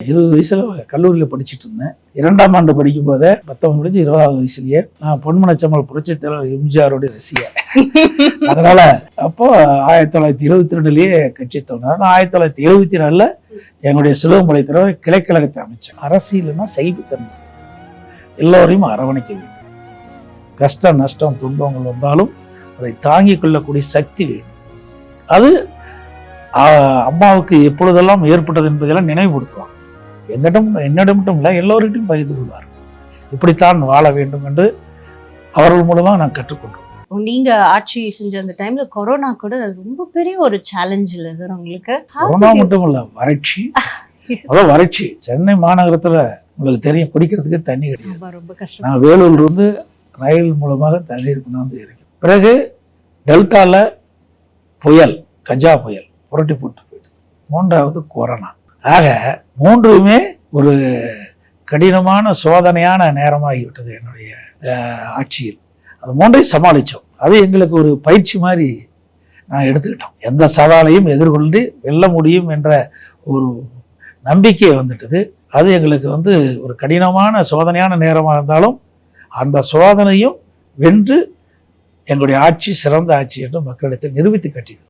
இருபது வயசுல கல்லூரியில் படிச்சுட்டு இருந்தேன். இரண்டாம் ஆண்டு படிக்கும் போதே பத்தொன்பது முடிஞ்சு இருபதாவது வயசுலயே நான் பொன்மனச்சம்மல் புரட்சித் தலைவர் எம்ஜிஆருடைய ரசிகர் அதனால அப்போ ஆயிரத்தி தொள்ளாயிரத்தி இருபத்தி ரெண்டுலயே கட்சி நான் ஆயிரத்தி தொள்ளாயிரத்தி எழுபத்தி நாலுல எங்களுடைய சிலுவமலை தலைவர் கிளைக்கழகத்தை அமைச்சேன் அரசியல்னா சைவத்தன்மை எல்லோரையும் அரவணைக்க வேண்டும். கஷ்டம் நஷ்டம் துன்பங்கள் வந்தாலும் அதை தாங்கிக் கொள்ளக்கூடிய சக்தி வேணும் அது அம்மாவுக்கு எப்பொழுதெல்லாம் ஏற்பட்டது என்பதெல்லாம் நினைவுபடுத்துவாங்க. என்னிடம் என்னிடம் மட்டும் இல்லை எல்லோரிட்டும் பகிர்ந்து கொள்வார். இப்படித்தான் வாழ வேண்டும் என்று அவர்கள் மூலமா நான் கற்றுக்கொண்டோம் நீங்க ஆட்சி செஞ்ச அந்த டைம்ல கொரோனா கூட ரொம்ப பெரிய ஒரு சேலஞ்ச் இல்ல சார் உங்களுக்கு. கொரோனா மட்டும் இல்ல வறட்சி. அதான் வறட்சி. சென்னை மாநகரத்துல உங்களுக்கு தெரியும் குடிக்கிறதுக்கு தண்ணி கிடையாது. ரொம்ப கஷ்டம். நான் வேலூர்ல இருந்து ரயில் மூலமாக தண்ணீர் கொண்டாந்து இறக்கி பிறகு டெல்டால புயல் கஜா புயல் புரட்டி போட்டு போயிடுது மூன்றாவது கொரோனா ஆக மூன்றுமே ஒரு கடினமான சோதனையான நேரமாகிவிட்டது என்னுடைய ஆட்சியில். அது மூன்றையும் சமாளித்தோம். அது எங்களுக்கு ஒரு பயிற்சி மாதிரி நான் எடுத்துக்கிட்டோம். எந்த சவாலையும் எதிர்கொண்டு வெல்ல முடியும் என்ற ஒரு நம்பிக்கை வந்துட்டது. அது எங்களுக்கு வந்து ஒரு கடினமான சோதனையான நேரமாக இருந்தாலும் அந்த சோதனையும் வென்று எங்களுடைய ஆட்சி சிறந்த ஆட்சி என்று மக்களிடத்தில் நிரூபித்து கட்டினோம்